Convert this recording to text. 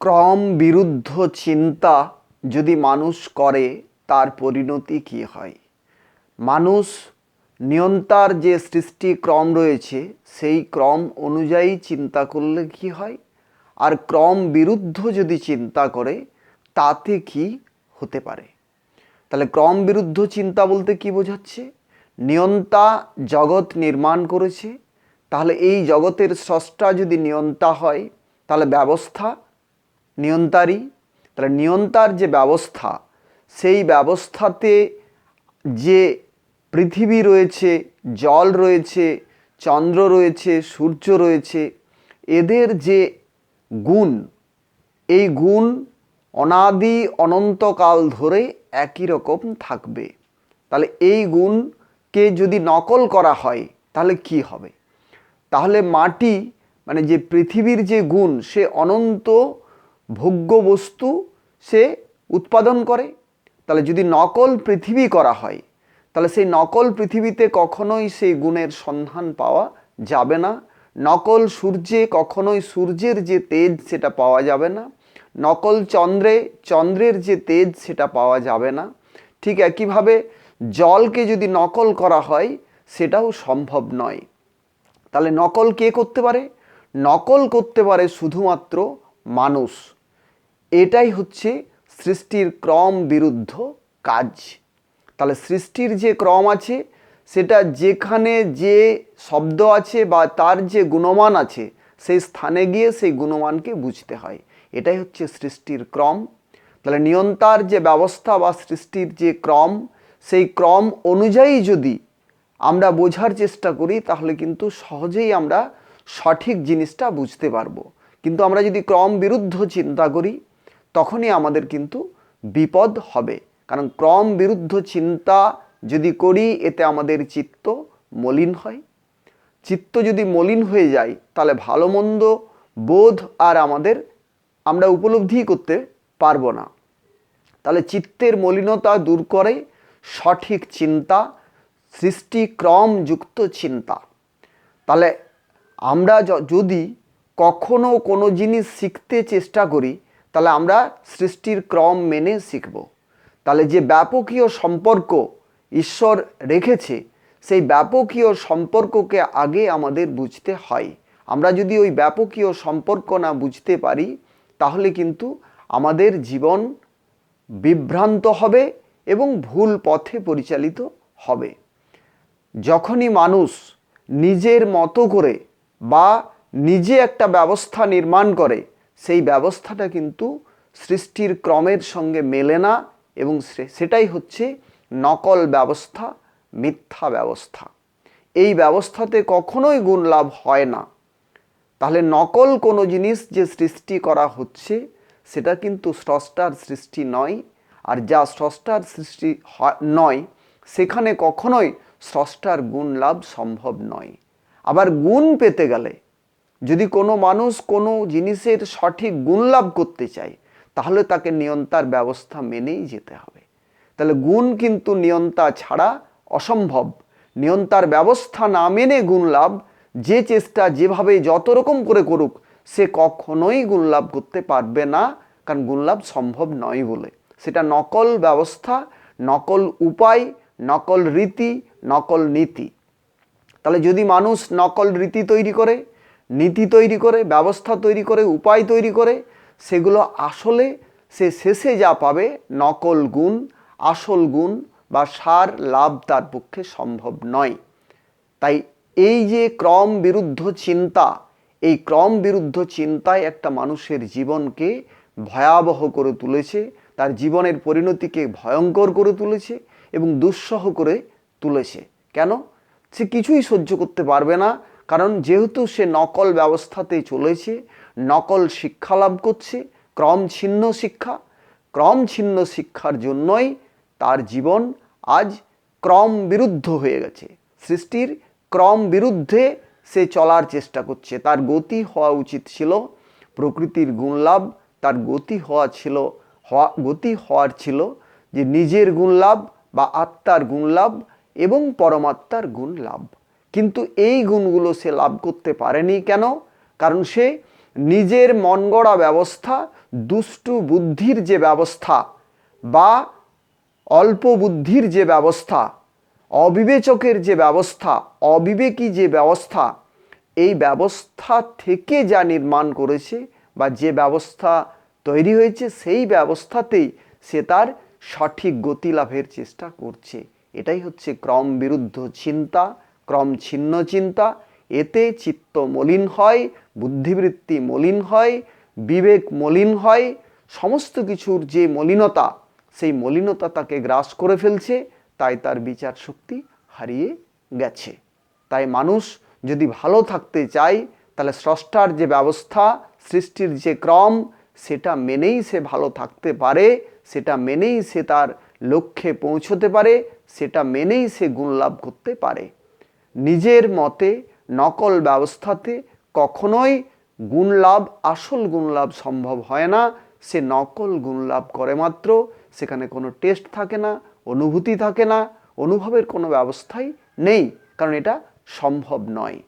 ক্রম বিরুদ্ধ চিন্তা যদি মানুষ করে, তার পরিণতি কী হয়? মানুষ নিয়ন্তার যে সৃষ্টি ক্রম রয়েছে, সেই ক্রম অনুযায়ী চিন্তা করলে কি হয়? আর ক্রম বিরুদ্ধ যদি চিন্তা করে, তাতে কি হতে পারে? তাহলে ক্রম বিরুদ্ধ চিন্তা বলতে কি বোঝাচ্ছে? নিয়ন্তা জগৎ নির্মাণ করেছে, তাহলে এই জগতের স্রষ্টা যদি নিয়ন্তা হয়, তাহলে ব্যবস্থা নিয়ন্তারই তাহলে নিয়ন্তার যে ব্যবস্থা, সেই ব্যবস্থাতে যে পৃথিবী রয়েছে, জল রয়েছে, চন্দ্র রয়েছে, সূর্য রয়েছে, এদের যে গুণ, এই গুণ অনাদি অনন্তকাল ধরে একই রকম থাকবে। তাহলে এই গুণকে যদি নকল করা হয়, তাহলে কি হবে? তাহলে মাটি মানে যে পৃথিবীর যে গুণ, সে অনন্ত ভোগ্য বস্তু সে উৎপাদন করে। তাহলে যদি নকল পৃথিবী করা হয়, তাহলে সেই নকল পৃথিবীতে কখনোই সেই গুণের সন্ধান পাওয়া যাবে না। নকল সূর্যে কখনোই সূর্যের যে তেজ সেটা পাওয়া যাবে না। নকল চন্দ্রে চন্দ্রের যে তেজ সেটা পাওয়া যাবে না। ঠিক একইভাবে জলকে যদি নকল করা হয়, সেটাও সম্ভব নয়। তাহলে নকল কে করতে পারে? নকল করতে পারে শুধুমাত্র মানুষ। এটাই হচ্ছে সৃষ্টির ক্রম বিরুদ্ধ কাজ। তাহলে সৃষ্টির যে ক্রম আছে, সেটা যেখানে যে শব্দ আছে বা তার যে গুণমান আছে, সেই স্থানে গিয়ে সেই গুণমানকে বুঝতে হয়। এটাই হচ্ছে সৃষ্টির ক্রম। তাহলে নিয়ন্তার যে ব্যবস্থা বা সৃষ্টির যে ক্রম, সেই ক্রম অনুযায়ী যদি আমরা বোঝার চেষ্টা করি, তাহলে কিন্তু সহজেই আমরা সঠিক জিনিসটা বুঝতে পারব। কিন্তু আমরা যদি ক্রম বিরুদ্ধ চিন্তা করি তখনই আমাদের কিন্তু বিপদ হবে। কারণ ক্রম বিরুদ্ধ চিন্তা যদি করি, এতে আমাদের চিত্ত মলিন হয়। চিত্ত যদি মলিন হয়ে যায়, তাহলে ভালো মন্দ বোধ আর আমাদের, আমরা উপলব্ধি করতে পারব না। তাহলে চিত্তের মলিনতা দূর করে সঠিক চিন্তা, সৃষ্টি ক্রমযুক্ত চিন্তা। তাহলে আমরা যদি কখনো কোনো জিনিস শিখতে চেষ্টা করি তাহলে আমরা সৃষ্টির ক্রম মেনে শিখব। তাহলে যে ব্যাপকীয় সম্পর্ক ঈশ্বর রেখেছে, সেই ব্যাপকীয় সম্পর্ককে আগে আমাদের বুঝতে হয়। আমরা যদি ওই ব্যাপকীয় সম্পর্ক না বুঝতে পারি, তাহলে কিন্তু আমাদের জীবন বিভ্রান্ত হবে এবং ভুল পথে পরিচালিত হবে। যখনই মানুষ নিজের মতো করে বা নিজে একটা ব্যবস্থা নির্মাণ করে সেই ব্যবস্থাটা কিন্তু সৃষ্টির ক্রমের সঙ্গে মেলে না এবং সেটাই হচ্ছে নকল ব্যবস্থা, মিথ্যা ব্যবস্থা। এই ব্যবস্থাতে কখনোই গুণ লাভ হয় না। তাহলে নকল কোনো জিনিস যে সৃষ্টি করা হচ্ছে, সেটা কিন্তু স্রষ্টার সৃষ্টি নয়। আর যা স্রষ্টার সৃষ্টি নয়, সেখানে কখনোই স্রষ্টার গুণ লাভ সম্ভব নয়। আবার গুণ পেতে গেলে যদি কোনো মানুষ কোনো জিনিসের সঠিক গুণ লাভ করতে চায়, তাহলে তাকে নিয়ন্তার ব্যবস্থা মেনেই যেতে হবে। তাহলে গুণ কিন্তু নিয়ন্তা ছাড়া অসম্ভব। নিয়ন্তার ব্যবস্থা না মেনে গুণ লাভ, যে চেষ্টা যেভাবে যত রকম করে করুক, সে কখনোই গুণ লাভ করতে পারবে না, কারণ গুণ লাভ সম্ভব নয় বলে। সেটা নকল ব্যবস্থা, নকল উপায়, নকল রীতি, নকল নীতি। তাহলে যদি মানুষ নকল রীতি তৈরি করে নীতি তৈরি করে, ব্যবস্থা তৈরি করে, উপায় তৈরি করে, সেগুলো আসলে সে শেষে যা পাবে, নকল গুণ, আসল গুণ বা সার লাভ তার পক্ষে সম্ভব নয়। তাই এই যে ক্রম বিরুদ্ধ চিন্তা, এই ক্রম বিরুদ্ধ চিন্তায় একটা মানুষের জীবনকে ভয়াবহ করে তুলেছে, তার জীবনের পরিণতিকে ভয়ঙ্কর করে তুলেছে এবং দুঃসহ করে তুলেছে। কেন? সে কিছুই সহ্য করতে পারবে না কারণ যেহেতু সে নকল ব্যবস্থাতে চলেছে, নকল শিক্ষা লাভ করছে, ক্রম ছিন্ন শিক্ষা, ক্রম ছিন্ন শিক্ষার জন্যই তার জীবন আজ ক্রম বিরুদ্ধ হয়ে গেছে। সৃষ্টির ক্রম বিরুদ্ধে সে চলার চেষ্টা করছে। তার গতি হওয়া উচিত ছিল, প্রকৃতির গুণলাভ তার গতি হওয়া ছিল, হওয়া, গতি হওয়ার ছিল যে নিজের গুণলাভ বা আত্মার গুণলাভ এবং পরমাত্মার গুণ লাভ কিন্তু এই গুণগুলো সে লাভ করতে পারেনি কেন? কারণ সে নিজের মন গড়া ব্যবস্থা, দুষ্টু বুদ্ধির যে ব্যবস্থা বা অল্প বুদ্ধির যে ব্যবস্থা, অবিবেচকের যে ব্যবস্থা, অবিবেকী যে ব্যবস্থা, এই ব্যবস্থা থেকে যা নির্মাণ করেছে বা যে ব্যবস্থা তৈরি হয়েছে, সেই ব্যবস্থাতেই সে তার সঠিক গতি লাভের চেষ্টা করছে। এটাই হচ্ছে ক্রম বিরুদ্ধ চিন্তা। ক্রম ছিন্ন চিন্তা, এতে চিত্ত মলিন হয়, বুদ্ধিবৃত্তি মলিন হয়, বিবেক মলিন হয়, সমস্ত কিছুর যে মলিনতা, সেই মলিনতা তাকে গ্রাস করে ফেলছে, তাই তার বিচার শক্তি হারিয়ে গেছে। তাই মানুষ যদি ভালো থাকতে চায়, তাহলে স্রষ্টার যে ব্যবস্থা, সৃষ্টির যে ক্রম, সেটা মেনেই সে ভালো থাকতে পারে, সেটা মেনেই সে তার লক্ষ্যে পৌঁছতে পারে, সেটা মেনেই সে গুণ লাভ করতে পারে। নিজের মতে নকল ব্যবস্থাতে কখনোই গুণলাভ, আসল গুণলাভ সম্ভব হয় না। সে নকল গুণলাভ করে মাত্র, সেখানে কোনো টেস্ট থাকে না, অনুভূতি থাকে না, অনুভবের কোনো ব্যবস্থাই নেই, কারণ এটা সম্ভব নয়।